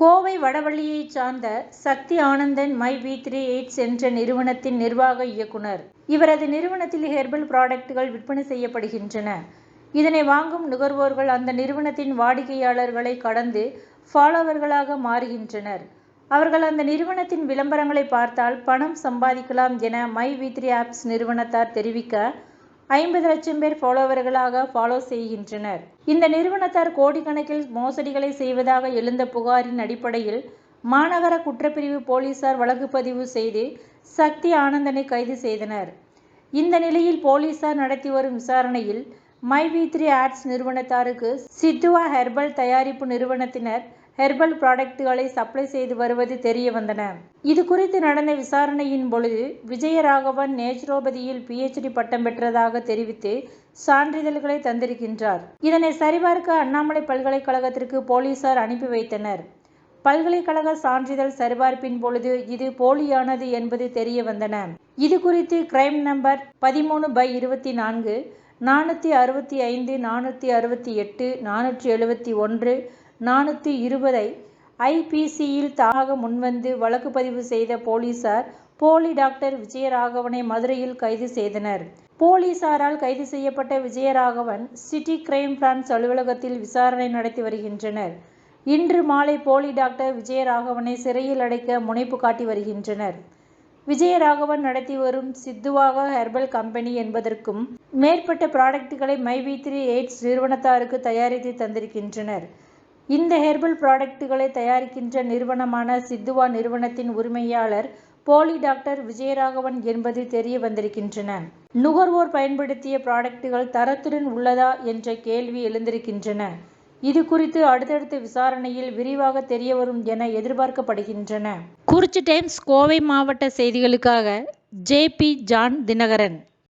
கோவை வடவள்ளியைச் சார்ந்த Sakthi Anandan my V three ads என்ற நிறுவனத்தின் நிர்வாக இயக்குனர். இவரது நிறுவனத்தில் ஹெர்பல் புராடக்டுகள் விற்பனை செய்யப்படுகின்றன. இதனை வாங்கும் நுகர்வோர்கள் அந்த நிறுவனத்தின் வாடிக்கையாளர்களை கடந்து ஃபாலோவர்களாக மாறுகின்றனர். அவர்கள் அந்த நிறுவனத்தின் விளம்பரங்களை பார்த்தால் பணம் சம்பாதிக்கலாம் என மை வி த்ரீ ஆப்ஸ் நிறுவனத்தார் தெரிவிக்க ஐம்பது லட்சம் பேர் ஃபாலோவர்களாக ஃபாலோ செய்கின்றனர். இந்த நிறுவனத்தார் கோடிக்கணக்கில் மோசடிகளை செய்வதாக எழுந்த புகாரின் அடிப்படையில் மாநகர குற்றப்பிரிவு போலீசார் வழக்கு பதிவு செய்து சக்தி ஆனந்தனை கைது செய்தனர். இந்த நிலையில் போலீசார் நடத்தி வரும் விசாரணையில் மை வி த்ரீ ஆட்ஸ் நிறுவனத்தாருக்கு சித்துவா ஹெர்பல் தயாரிப்பு நிறுவனத்தினர் ஹெர்பல் ப்ராடக்ட்களை சப்ளை செய்து வருவது தெரியவந்தன. இதுகுறித்து நடந்த விசாரணையின் பொழுது விஜயராகவன் நேச்சுரோபதியில் பி. எச். பட்டம் பெற்றதாக தெரிவித்து சான்றிதழ்களை தந்திருக்கின்றார். இதனை சரிபார்க்க அண்ணாமலை பல்கலைக்கழகத்திற்கு போலீசார் அனுப்பி வைத்தனர். பல்கலைக்கழக சான்றிதழ் சரிபார்ப்பின் பொழுது இது போலியானது என்பது தெரியவந்தன. இதுகுறித்து கிரைம் நம்பர் பதிமூணு பை இருபத்தி நான்கு, நானூத்தி அறுபத்தி ஐந்து, நானூத்தி அறுபத்தி எட்டு, நானூற்றி எழுபத்தி ஒன்று, நானூத்தி இருபதை ஐ. பி. முன்வந்து வழக்கு பதிவு செய்த போலீசார் போலி டாக்டர் விஜயராகவனை மதுரையில் கைது செய்தனர். போலீசாரால் கைது செய்யப்பட்ட விஜயராகவன் சிட்டி கிரைம் பிரான்ச் அலுவலகத்தில் விசாரணை நடத்தி வருகின்றனர். இன்று மாலை போலி டாக்டர் விஜயராகவனை சிறையில் அடைக்க முனைப்பு காட்டி வருகின்றனர். விஜயராகவன் நடத்தி வரும் சித்துவாக ஹெர்பல் கம்பெனி என்பதற்கும் மேற்பட்ட ப்ராடக்ட்களை மை வி த்ரீ எய்ட்ஸ் நிறுவனத்தாருக்கு தயாரித்து தந்திருக்கின்றனர். இந்த ஹெர்பல் ப்ராடக்ட்டுகளை தயாரிக்கின்ற நிறுவனமான சித்துவா நிறுவனத்தின் உரிமையாளர் போலி டாக்டர் விஜயராகவன் என்பது தெரியவந்திருக்கின்றன. நுகர்வோர் பயன்படுத்திய ப்ராடக்ட்டுகள் தரத்துடன் உள்ளதா என்ற கேள்வி எழுந்திருக்கின்றன. இது குறித்து அடுத்தடுத்த விசாரணையில் விரிவாக தெரியவரும் என எதிர்பார்க்கப்படுகின்றன. குறிச்சி டைம்ஸ் கோவை மாவட்ட செய்திகளுக்காக ஜே. பி. ஜான் தினகரன்.